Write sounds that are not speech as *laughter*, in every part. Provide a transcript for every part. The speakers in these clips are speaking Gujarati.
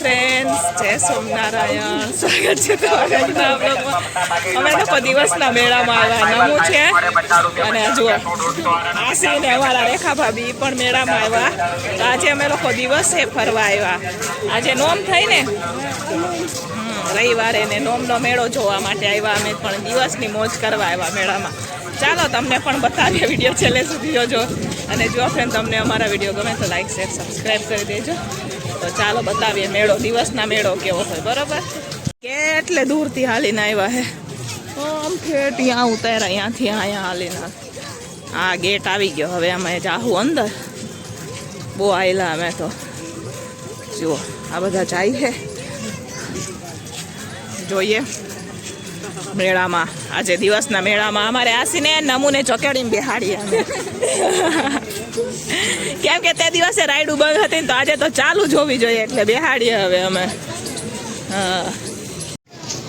ફ્રેન્ડ્સ જય સોમનારાયણ સ્વાગત છે તમારા બ્લોગમાં અમે લોકો દિવસના મેળામાં આવ્યા. નમું છે. અને જુઓ. આસી ને અમારા રેખા ભાભી પણ મેળામાં આવ્યા. તો આજે અમે લોકો દિવસે ફરવા આવ્યા. આજે નોમ થઈ ને? રવિવારે ને નોમનો મેળો જોવા માટે આવ્યા. અમે પણ દિવસની મોજ કરવા આવ્યા મેળામાં. ચાલો તમને પણ બતાવીએ વીડિયો છેલ્લે સુધી જોજો. અને જો ફ્રેન્ડ તમને અમારા વીડિયો ગમે તો લાઈક શેર સબસ્ક્રાઈબ કરી દેજો. તો ચાલો બતાવીએ મેળો, દિવસના મેળો કેવો હોય બરોબર? કેટલે દૂરથી હાલીને આવ્યા હે? આમ ઠેઠ ત્યાં ઉતાર્યા અહીંયાથી અહીંયા હાલીને આ ગેટ આવી ગયો. હવે અમે જાહું અંદર. બહુ આવેલા અમે તો. જુઓ, આ બધા જાય છે જોઈએ. મેળામાં. આજે દિવસના મેળામાં અમારે આસીને નમૂને ચોકેડીને બેહાડી અમે. કેમ કે તે દિવસે રાઈડ બંધ હતી તો આજે તો ચાલુ જોવી જોઈએ એટલે બેહાડીએ હવે અમે.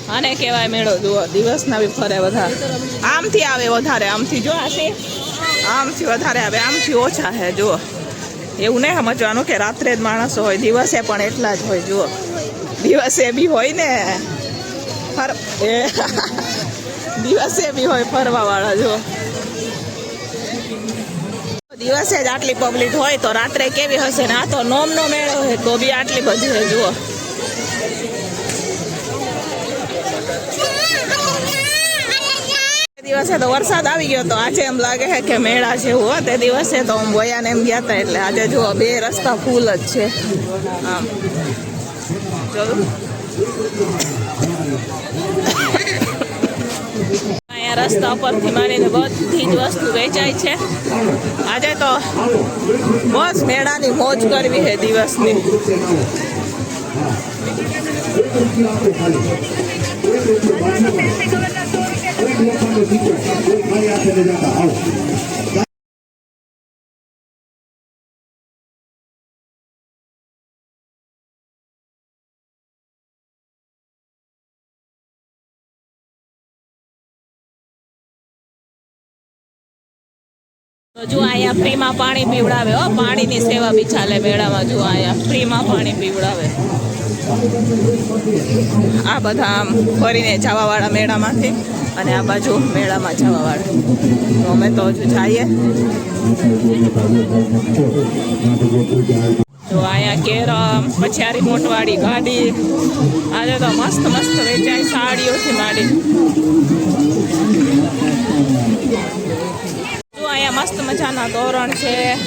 અને કહેવાય મેળો જુઓ, દિવસના બી ફરે બધા આમથી આવે વધારે, આમથી જો આસી આમથી વધારે આવે, આમથી ઓછા છે જુઓ. એવું નહીં સમજવાનું કે રાત્રે જ માણસો હોય, દિવસે પણ એટલા જ હોય, જુઓ. દિવસે બી હોય ને, ફર *laughs* દિવસે બી હોય ફરવા વાળા જો દિવસે જ આટલી પબ્લિક હોય તો રાત્રે કેવી હશે ને? આ તો નોમ નો મેળો હોય તો બી આટલી બધી હોય જુઓ. દિવસે તો વરસાદ આવી ગયો તો આજે એમ લાગે છે કે મેળા જેવું હોય. તે દિવસે તો હું બોયાને એમ ગયા હતા એટલે આજે જુઓ, બે રસ્તા ફૂલ જ છે. આમ. જોયું અહીંયા રસ્તા પરથી માંડીને બધી જ વસ્તુ વેચાય છે. આજે તો બસ મેળાની મોજ કરવી છે દિવસની. તો જો અહીંયા ફ્રીમાં પાણી પીવડાવે, હો, પાણીની સેવા બી ચાલે મેળામાં જો અહીંયા ફ્રીમાં પાણી પીવડાવે. આ બધા આમ ફરીને જવાવાળા મેળામાંથી અને આ બાજુ મેળામાં જવાવાળા. તો અમે તો હજુ જઈએ. તો અહીંયા કેરમ પછી આ રિમોટવાળી ગાડી. આજે તો મસ્ત મસ્ત વેચાય સાડીઓથી માંડી. જો મસ્ત મજાના તોરણ છે,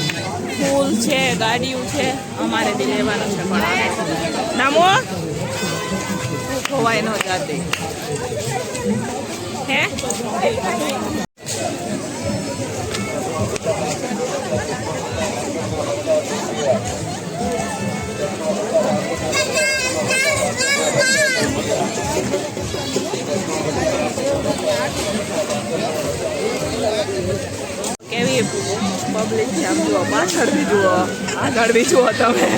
ફૂલ છે, ગાડીઓ છે. અમારે બી લેવાનું છે પણ નામો? ખોવાય ન જાતી. હે? પબ્લિક જુઓ પાછળ આગળ બી જુઓ તમે.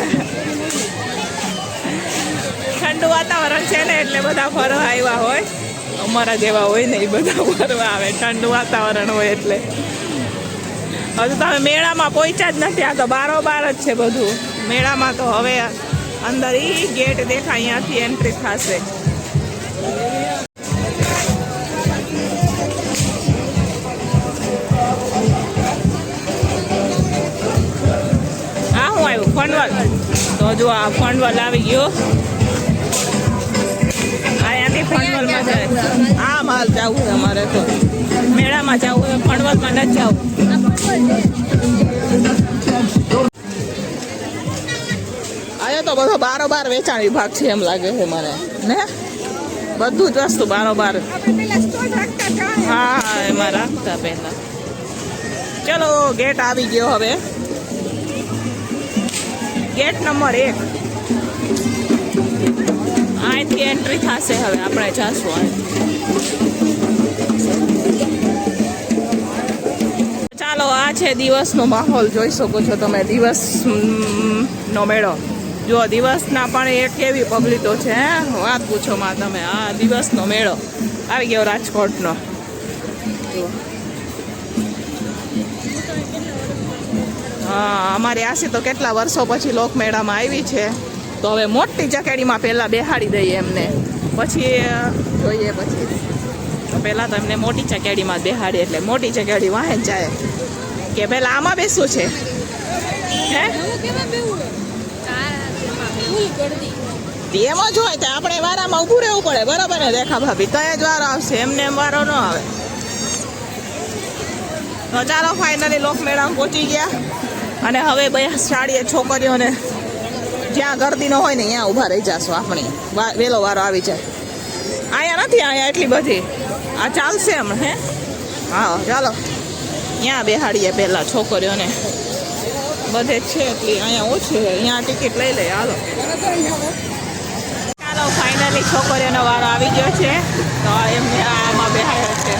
ઠંડુ વાતાવરણ છે ને એટલે બધા ફરવા આવ્યા હોય. અમારા જેવા હોય ને એ બધા ફરવા આવે, ઠંડુ વાતાવરણ હોય એટલે. હજુ તમે મેળામાં પહોંચ્યા જ નથી, આ તો બારોબાર જ છે બધું. મેળામાં તો હવે અંદર એ ગેટ દેખાય, અહીંયાથી એન્ટ્રી થશે. જો આ ફંડવલ આવી ગયો. અહીંયાથી ફંડવલમાં જાય. આ માલ જવું છે અમારે તો. મેળામાં જવું છે ફંડવલમાં નથી જવું. અહીંયા તો બધો બારોબાર વેચાણ વિભાગ છે એમ લાગે છે મને. ને? બધું જ વસ્તુ બારોબાર. હા હા એમાં રાખતા પહેલા. ચલો ગેટ આવી ગયો હવે. ગેટ નંબર એક. અહીંથી એન્ટ્રી થશે હવે, આપણે જાશું ચાલો, આ છે દિવસનો માહોલ, જોઈ શકો છો તમે, દિવસ નો મેળો. જો દિવસના પણ એક કેવી પબ્લિકો છે વાત પૂછો માં તમે, આ દિવસનો મેળો. આવી ગયો રાજકોટનો. જુઓ. અમારી આસી તો કેટલા વર્ષો પછી લોકમેળામાં આવી છે. તો હવે મોટી ચકેડીમાં પહેલાં બેહાડી દઈએ એમને. પછી જોઈએ પછી. તો પહેલાં તો એમને મોટી ચકેડીમાં બેહાડીએ એટલે મોટી ચકેડી વાહે જાય. કે પહેલાં આમાં બેસવું છે? હે? એમાં જ હોય તો આપણે વારામાં ઊભું રહેવું પડે. બરાબર ને રેખા ભાભી? તો જ વારો આવશે? એમને એમ વારો ન આવે. તો ચાલો ફાઇનલી લોકમેળામાં પહોંચી ગયા. અને હવે બે શાળીએ છોકરીઓને જ્યાં ગરદી ન હોય ને ત્યાં ઊભા રહી જશો આપણી. વહેલો વારો આવી જાય. અહીંયા નથી, અહીંયા એટલી બધી. આ ચાલશે હમણાં, હે? હા, ચાલો. ત્યાં બેહાડીએ પહેલાં છોકરીઓને. બધે છે એટલી, અહીંયા ઓછી છે. અહીંયા ટિકિટ લઈ લઈએ હાલો. ચાલો ફાઇનલી છોકરીઓનો વારો આવી ગયો છે. તો એમને આમાં બેહાડ્યો છે.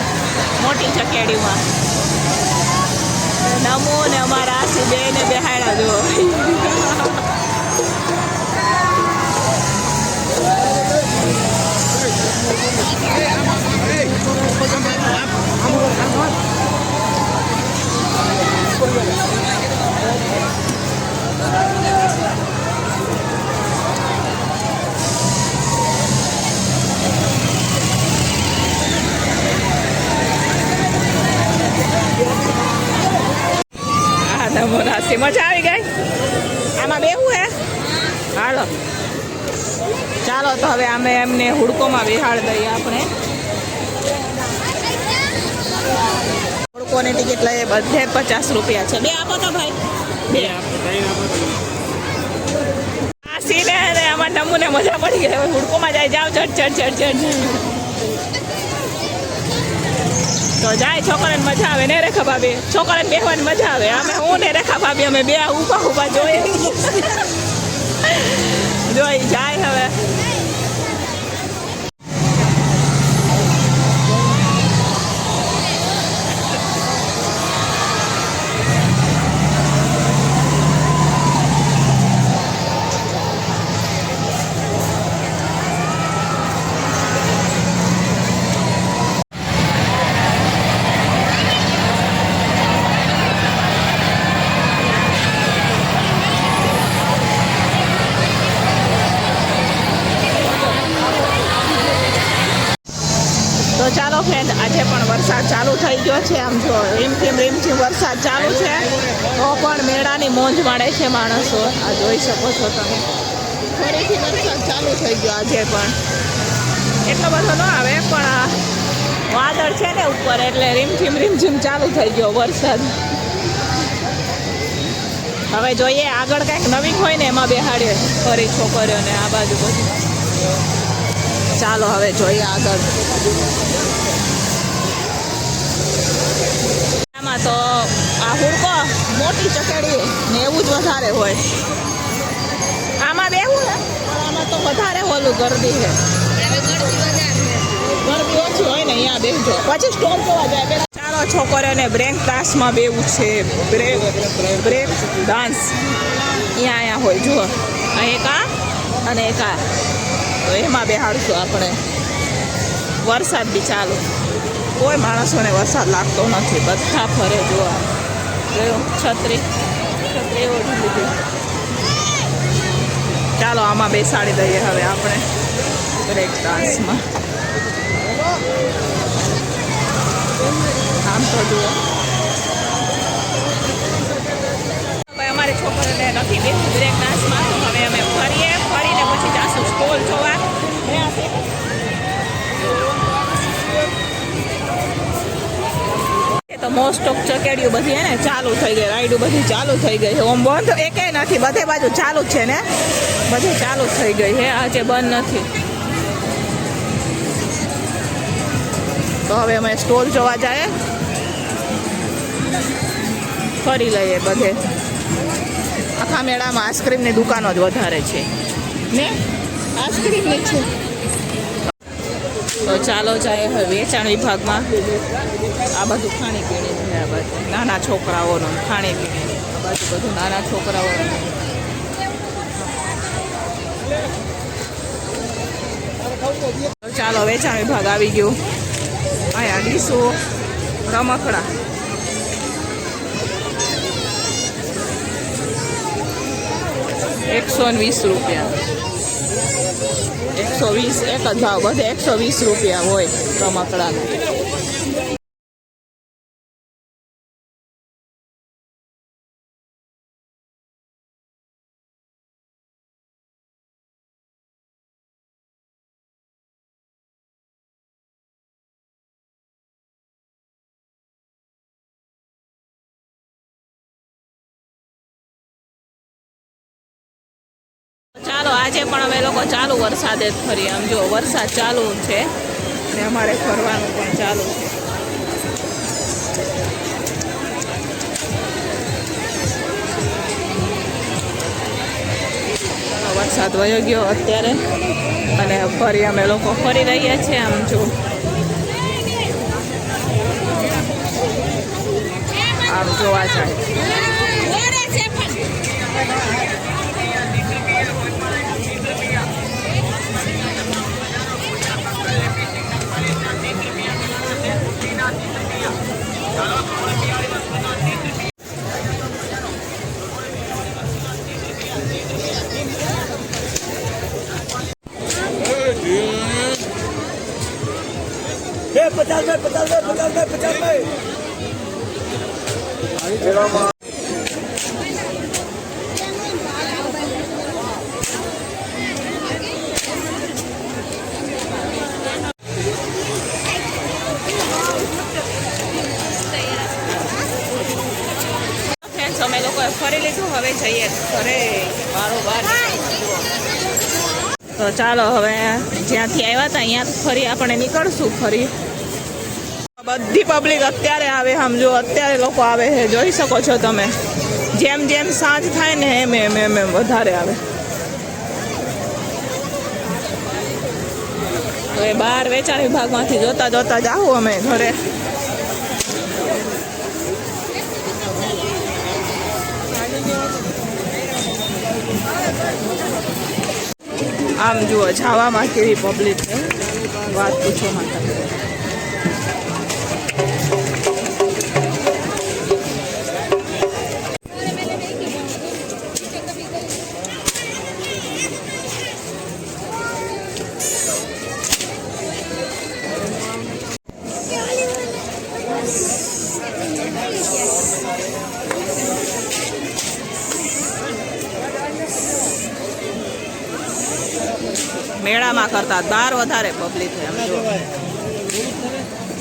મોટી ચકેડીમાં. નમો ને અમારા આસી બે ને બેહાડ્યા જો. હા નમો મજા આવી ગઈ? આમાં બેવું હે? હાલો. ચાલો તો હવે અમે એમને હુડકોમાં બેહાડ દઈએ આપણે. હુડકોની ટિકિટ લઈએ, બધે પચાસ રૂપિયા છે. બે આપો તો ભાઈ. બે આ સીને આમાં નમૂને મજા પડી ગઈ. હવે હુડકોમાં જાય જાવ ચડ ચડ ચડ ચડ તો જાય છોકરાને મજા આવે ને રેખા ભાભી? છોકરાને બેહવાની મજા આવે. અમે હું ને રેખા ભાભી અમે બે ઊભા ઊભા જોઈએ. *laughs* જોઈ જાય હવે તો ચાલો ફ્રેન્ડ આજે પણ વરસાદ ચાલુ થઈ ગયો છે આમ જો રીમઝીમ વરસાદ ચાલુ છે. તો પણ મેળાની મોંજ માણે છે માણસો. આ જોઈ શકો છો તમે. ફરીથી વરસાદ ચાલુ થઈ ગયો આજે પણ. એટલો બધો ન આવે, પણ આ વાદળ છે ને ઉપર, એટલે રીમઝીમ રીમઝીમ ચાલુ થઈ ગયો વરસાદ. હવે જોઈએ આગળ કાંઈક નવીન હોય ને એમાં બેહાડીએ ફરી છોકરીઓને આ બાજુ બધું. ચાલો હવે જોઈએ આગળ આમાં તો આ હુડકો મોટી ચકેડી. ને એવું જ વધારે હોય. આમાં બેવું ને? આમાં તો વધારે હોલું ગરદી છે. ગરદી ઓછી હોય ને, અહીંયા બેસજો પછી સ્ટોપ જોવા જાય. પેલા ચાલો છોકરીઓને બ્રેક ડાન્સમાં બેવું છે. Break break, dance. અહીંયા અહીંયા હોય. જુઓ. એક આ અને એક આ. તો એમાં બેહાડશું આપણે. વરસાદ બી ચાલુ. કોઈ માણસોને વરસાદ લાગતો નથી. બધા ફરે જોવા જોયો છત્રી. છત્રી ઓઢી લીધી. ચાલો, આમાં બેસાડી દઈએ હવે આપણે બ્રેક ડાન્સમાં આમ તો જુઓ. અમારી છોકરીને નથી બેસું બ્રેક ડાન્સમાં હવે અમે ફરીએ, ફરીને પછી જાશું સ્ટોલ જોવા. મોસ્ટ ઓફ ચકેડીઓ બધી એને ચાલુ થઈ ગઈ રાઈડો બધી ચાલુ થઈ ગઈ છે. ઓમ બંધ એકે નથી, બધે બાજુ ચાલુ જ છે ને. બધે ચાલુ થઈ ગઈ છે, આજે બંધ નથી. તો હવે અમે સ્ટોલ જોવા જાય. ફરી લઈએ બધે. આખા મેળામાં આઈસ્ક્રીમની દુકાનો જ વધારે છે. ને? આઈસ્ક્રીમની છે. તો ચાલો જાય હવે વેચાણ વિભાગમાં આ બધું ખાણીપીણી આ બાજુ નાના છોકરાઓનું ખાણીપીણી આ બાજુ બધું નાના છોકરાઓનું. ચાલો વેચાણ વિભાગ આવી ગયું. અહીંયા ડીસો, રમકડા. એકસો વીસ રૂપિયા. એકસો વીસ એક જ બધે એકસો વીસ રૂપિયા હોય રમકડાના. આજે પણ અમે લોકો ચાલુ વરસાદે જ ફરીએ. આમ જો, વરસાદ ચાલુ છે અને અમારે ફરવાનું પણ ચાલુ છે. વરસાદ વયો ગયો અત્યારે અને ફરી અમે લોકો ફરી રહ્યા છીએ આમ જો. આમ જોવા જાય. તો ચાલો હવે જ્યાંથી આવ્યા હતા અહીંયા ફરી આપણે નીકળશું ફરી. બધી પબ્લિક અત્યારે આવે સમજો અત્યારે લોકો આવે છે, જોઈ શકો છો તમે. જેમ જેમ સાંજ થાય ને એમ એમ એમ એમ વધારે આવે. હવે બહાર વેચાણ વિભાગમાંથી જોતા જોતા જાઉં અમે ઘરે. આમ જુઓ જાવામાં કેવી પબ્લિક છે. વાત પૂછો માતા કરતા બહાર વધારે પબ્લિક હોય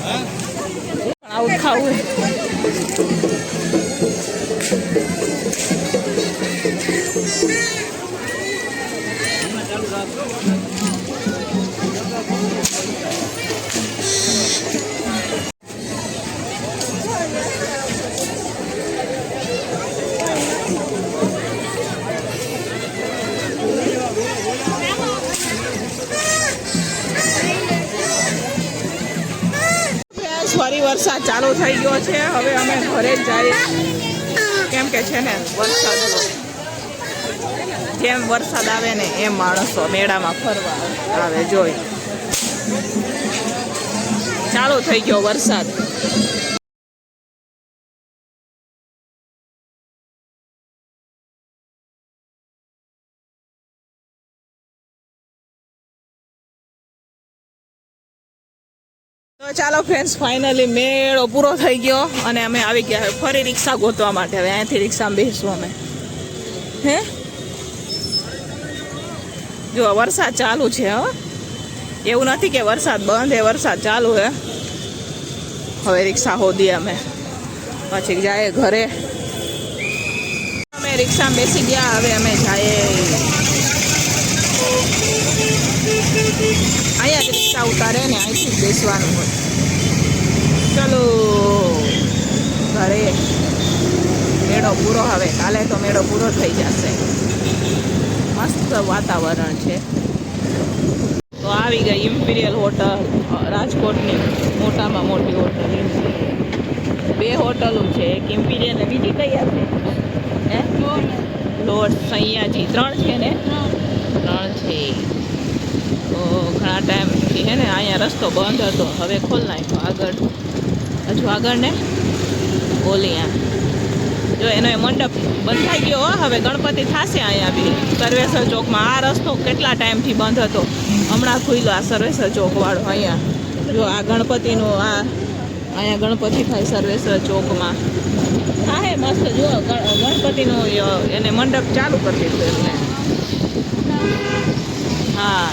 આમ આવું ખાવું વરસાદ થઈ ગયો છે. હવે અમે ઘરે જ જઈએ કેમ કે છે ને, વરસાદ જેમ વરસાદ આવે ને એમ માણસો મેળામાં ફરવા આવે, જોઈ. ચાલુ થઈ ગયો વરસાદ. ચાલો ફ્રેન્ડ્સ ફાઇનલી મેળો પૂરો થઈ ગયો અને અમે આવી ગયા ફરી રિક્ષા ગોતવા માટે. હવે અહીંયાથી રિક્ષામાં બેસું અમે. હે? જો વરસાદ ચાલુ છે, હો. એવું નથી કે વરસાદ બંધ હે, વરસાદ ચાલુ હે. હવે રિક્ષા હોદી અમે. પછી જાય ઘરે. અમે રિક્ષામાં બેસી ગયા, હવે અમે જાય અહીંયા જ રિક્ષા ઉતારે ને અહીંથી જ બેસવાનું હોય. ચલો. ઘરે મેળો પૂરો હવે. કાલે તો મેળો પૂરો થઈ જશે. મસ્ત વાતાવરણ છે. તો આવી ગઈ ઇમ્પિરિયલ હોટલ રાજકોટની મોટામાં મોટી હોટલ બે હોટલો છે. એક ઇમ્પિરિયલ ને બીજી કઈ હશે હે? લોટ સૈયાજી ત્રણ છે ને? ત્રણ છે. ઘણા ટાઈમથી હે ને અહીંયા રસ્તો બંધ હતો. હવે ખોલ નાખ્યો આગળ. હજુ આગળ ને ઓલી આ જો એનો એ મંડપ બંધાઈ ગયો હવે ગણપતિ થશે અહીંયા બી. સર્વેશ્વર ચોકમાં આ રસ્તો કેટલા ટાઈમથી બંધ હતો? હમણાં ખુલ્લો આ સર્વેશ્વર ચોકવાળો અહીંયા. જો આ ગણપતિનું આ અહીંયા ગણપતિ થાય સર્વેશ્વર ચોકમાં હા હે મસ્ત. જો ગણપતિનું એને મંડપ ચાલુ કરી દીધું એમને. હા.